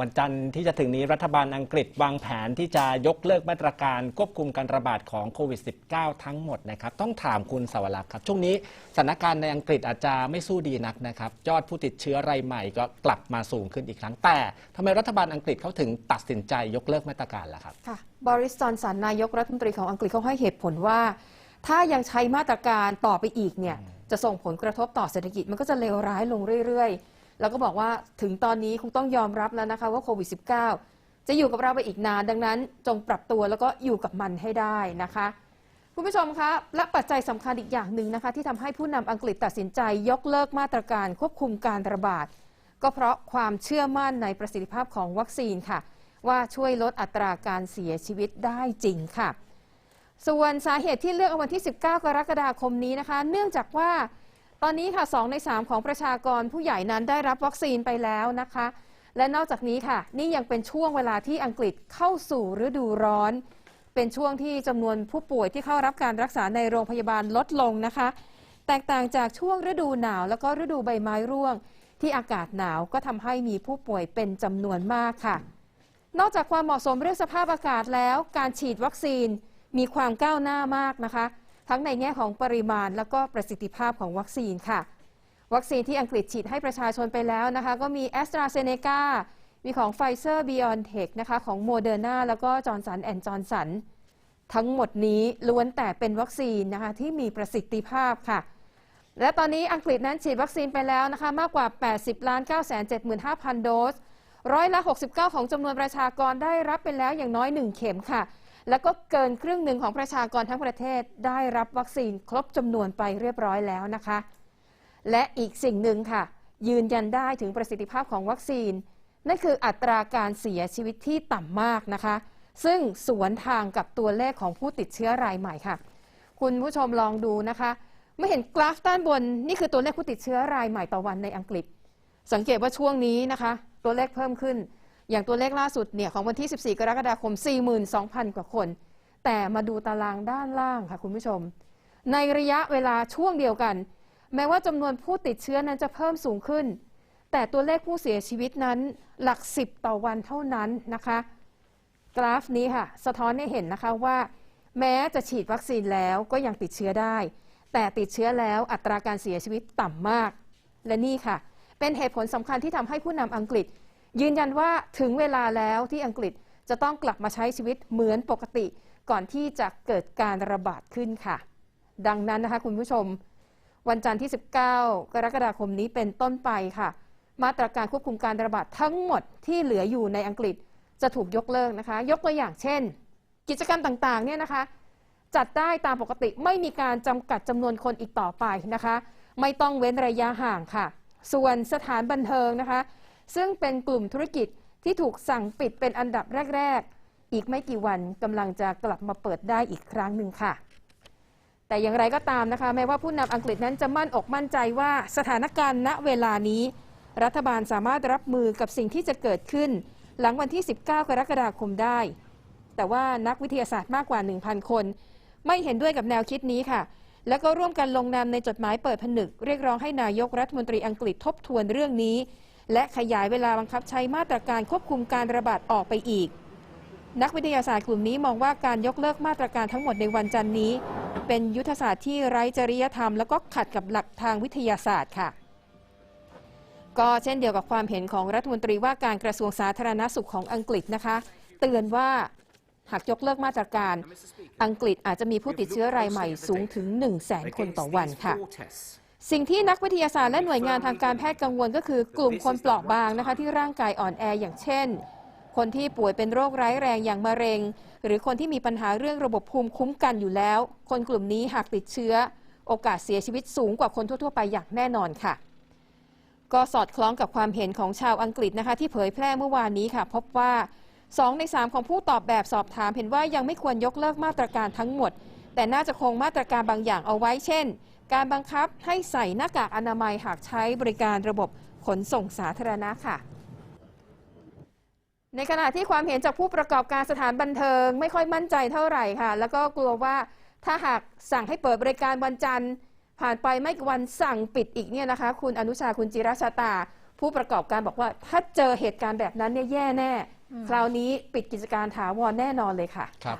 วันจันทร์ที่จะถึงนี้รัฐบาลอังกฤษวางแผนที่จะยกเลิกมาตรการควบคุมการระบาดของโควิด -19 ทั้งหมดนะครับ ต้องถามคุณสวรักษ์ครับ ช่วงนี้สถานการณ์ในอังกฤษอาจจะไม่สู้ดีนักนะครับ ยอดผู้ติดเชื้อรายใหม่ก็กลับมาสูงขึ้นอีกครั้ง แต่ทำไมรัฐบาลอังกฤษเขาถึงตัดสินใจยกเลิกมาตรการล่ะครับค่ะบริสจอนสันนายกรัฐมนตรีของอังกฤษเขาให้เหตุผลว่า ถ้ายังใช้มาตรการต่อไปอีกเนี่ยจะส่งผลกระทบต่อเศรษฐกิจมันก็จะเลวร้ายลงเรื่อยๆ แล้วก็บอกว่าถึงตอนนี้คงต้องยอมรับแล้วนะคะว่าโควิด -19 จะอยู่กับเราไปอีกนาน ดังนั้นจงปรับตัวแล้วก็อยู่กับมันให้ได้นะคะคุณผู้ชมคะและปัจจัยสำคัญอีกอย่างหนึ่งนะคะที่ทำให้ผู้นำอังกฤษตัดสินใจยกเลิกมาตรการควบคุมการระบาด ก็เพราะความเชื่อมั่นในประสิทธิภาพของวัคซีนค่ะ ว่าช่วยลดอัตราการเสียชีวิตได้จริงค่ะ ส่วนสาเหตุที่เลือกวันที่ 19 กรกฎาคมนี้นะคะ เนื่องจากว่า ตอนนี้ค่ะ2ใน3ของประชากรผู้ใหญ่นั้นได้รับวัคซีนไปแล้วนะคะ และนอกจากนี้ค่ะ นี่ยังเป็นช่วงเวลาที่อังกฤษเข้าสู่ฤดูร้อน เป็นช่วงที่จำนวนผู้ป่วยที่เข้ารับการรักษาในโรงพยาบาลลดลงนะคะ แตกต่างจากช่วงฤดูหนาวแล้วก็ฤดูใบไม้ร่วง ที่อากาศหนาวก็ทำให้มีผู้ป่วยเป็นจำนวนมากค่ะ นอกจากความเหมาะสมเรื่องสภาพอากาศแล้ว การฉีดวัคซีนมีความก้าวหน้ามากนะคะ ทั้งในแง่ของปริมาณ แล้วก็ประสิทธิภาพของวัคซีนค่ะ วัคซีนที่อังกฤษฉีดให้ประชาชนไปแล้วนะคะก็มี a s t r a z เซ e c a มีของ Pfizer BioNTech นะคะของ Moderna แล้วก็ Johnson Johnson ทั้งหมดนี้ล้วนแต่เป็นวัคซีนนะคะที่มีประสิทธิภาพค่ะ และตอนนี้อังกฤษนั้นฉีดวัคซีนไปแล้วนะคะมากกว่า 80ล้าน9 7 5 0 0 0 โดส ร้อยละ 69 ของจำนวนประชากรได้รับไปแล้วอย่างน้อย 1 เข็มค่ะ แล้วก็เกินครึ่งหนึ่งของประชากรทั้งประเทศได้รับวัคซีนครบจำนวนไปเรียบร้อยแล้วนะคะ และอีกสิ่งหนึ่งค่ะ ยืนยันได้ถึงประสิทธิภาพของวัคซีน นั่นคืออัตราการเสียชีวิตที่ต่ำมากนะคะ ซึ่งสวนทางกับตัวเลขของผู้ติดเชื้อรายใหม่ค่ะ คุณผู้ชมลองดูนะคะไม่เห็นกราฟด้านบนนี่คือตัวเลขผู้ติดเชื้อรายใหม่ต่อวันในอังกฤษ สังเกตว่าช่วงนี้นะคะ ตัวเลขเพิ่มขึ้น อย่างตัวเลขล่าสุดเนี่ยของวันที่ 14 กรกฎาคม 42,000 กว่าคน แต่มาดูตารางด้านล่างค่ะคุณผู้ชม ในระยะเวลาช่วงเดียวกัน แม้ว่าจำนวนผู้ติดเชื้อนั้นจะเพิ่มสูงขึ้น แต่ตัวเลขผู้เสียชีวิตนั้นหลักสิบต่อวันเท่านั้นนะคะ กราฟนี้ค่ะ สะท้อนให้เห็นนะคะว่า แม้จะฉีดวัคซีนแล้วก็ยังติดเชื้อได้ แต่ติดเชื้อแล้วอัตราการเสียชีวิตต่ำมาก และนี่ค่ะ เป็นเหตุผลสำคัญที่ทำให้ผู้นำอังกฤษ ยืนยันว่าถึงเวลาแล้วที่อังกฤษจะต้องกลับมาใช้ชีวิตเหมือนปกติ ก่อนที่จะเกิดการระบาดขึ้นค่ะ ดังนั้นนะคะคุณผู้ชม วันจันทร์ที่ 19 กรกฎาคมนี้เป็นต้นไปค่ะ มาตรการควบคุมการระบาดทั้งหมดที่เหลืออยู่ในอังกฤษจะถูกยกเลิกนะคะ ยกตัวอย่างเช่น กิจกรรมต่างๆเนี่ยนะคะจัดได้ตามปกติไม่มีการจำกัดจำนวนคนอีกต่อไปนะคะ ไม่ต้องเว้นระยะห่างค่ะ ส่วนสถานบันเทิงนะคะ ซึ่งเป็นกลุ่มธุรกิจที่ถูกสั่งปิดเป็นอันดับแรก ๆ อีกไม่กี่วันกำลังจะกลับมาเปิดได้อีกครั้งหนึ่งค่ะ แต่อย่างไรก็ตามนะคะ แม้ว่าผู้นำอังกฤษนั้นจะมั่นอกมั่นใจว่าสถานการณ์ณเวลานี้ รัฐบาลสามารถรับมือกับสิ่งที่จะเกิดขึ้น หลังวันที่ 19 กรกฎาคมได้ แต่ว่านักวิทยาศาสตร์มากกว่า 1,000 คน ไม่เห็นด้วยกับแนวคิดนี้ค่ะ แล้วก็ร่วมกันลงนามในจดหมายเปิดผนึก เรียกร้องให้นายกรัฐมนตรีอังกฤษทบทวนเรื่องนี้ และขยายเวลาบังคับใช้มาตรการควบคุมการระบาดออกไปอีก นักวิทยาศาสตร์กลุ่มนี้มองว่าการยกเลิกมาตรการทั้งหมดในวันจันทร์นี้ เป็นยุทธศาสตร์ที่ไร้จริยธรรม แล้วก็ขัดกับหลักทางวิทยาศาสตร์ค่ะก็เช่นเดียวกับความเห็นของรัฐมนตรีว่าการกระทรวงสาธารณสุขของอังกฤษนะคะ เตือนว่าหากยกเลิกมาตรการ อังกฤษอาจจะมีผู้ติดเชื้อรายใหม่สูงถึง 1 0 0 0 0แสนคนต่อวันค่ะ สิ่งที่นักวิทยาศาสตร์และหน่วยงานทางการแพทย์กังวลก็คือกลุ่มคนเปราะบางนะคะที่ร่างกายอ่อนแออย่างเช่น คนที่ป่วยเป็นโรคร้ายแรงอย่างมะเร็ง หรือคนที่มีปัญหาเรื่องระบบภูมิคุ้มกันอยู่แล้ว คนกลุ่มนี้หากติดเชื้อ โอกาสเสียชีวิตสูงกว่าคนทั่ว ๆ ไปอย่างแน่นอนค่ะ ก็สอดคล้องกับความเห็นของชาวอังกฤษนะคะที่เผยแพร่เมื่อวานนี้ค่ะ พบว่า 2 ใน 3 ของผู้ตอบแบบสอบถามเห็นว่ายังไม่ควรยกเลิกมาตรการทั้งหมด แต่น่าจะคงมาตรการบางอย่างเอาไว้เช่น การบังคับให้ใส่หน้ากากอนามัยหากใช้บริการระบบขนส่งสาธารณะค่ะ ในขณะที่ความเห็นจากผู้ประกอบการสถานบันเทิงไม่ค่อยมั่นใจเท่าไหร่ค่ะ แล้วก็กลัวว่าถ้าหากสั่งให้เปิดบริการวันจันทร์ผ่านไปไม่กี่วันสั่งปิดอีกเนี่ยนะคะ คุณอนุชาคุณจิรชาตา ผู้ประกอบการบอกว่า ถ้าเจอเหตุการณ์แบบนั้นเนี่ยแย่แน่ คราวนี้ปิดกิจการถาวรแน่นอนเลยค่ะครับ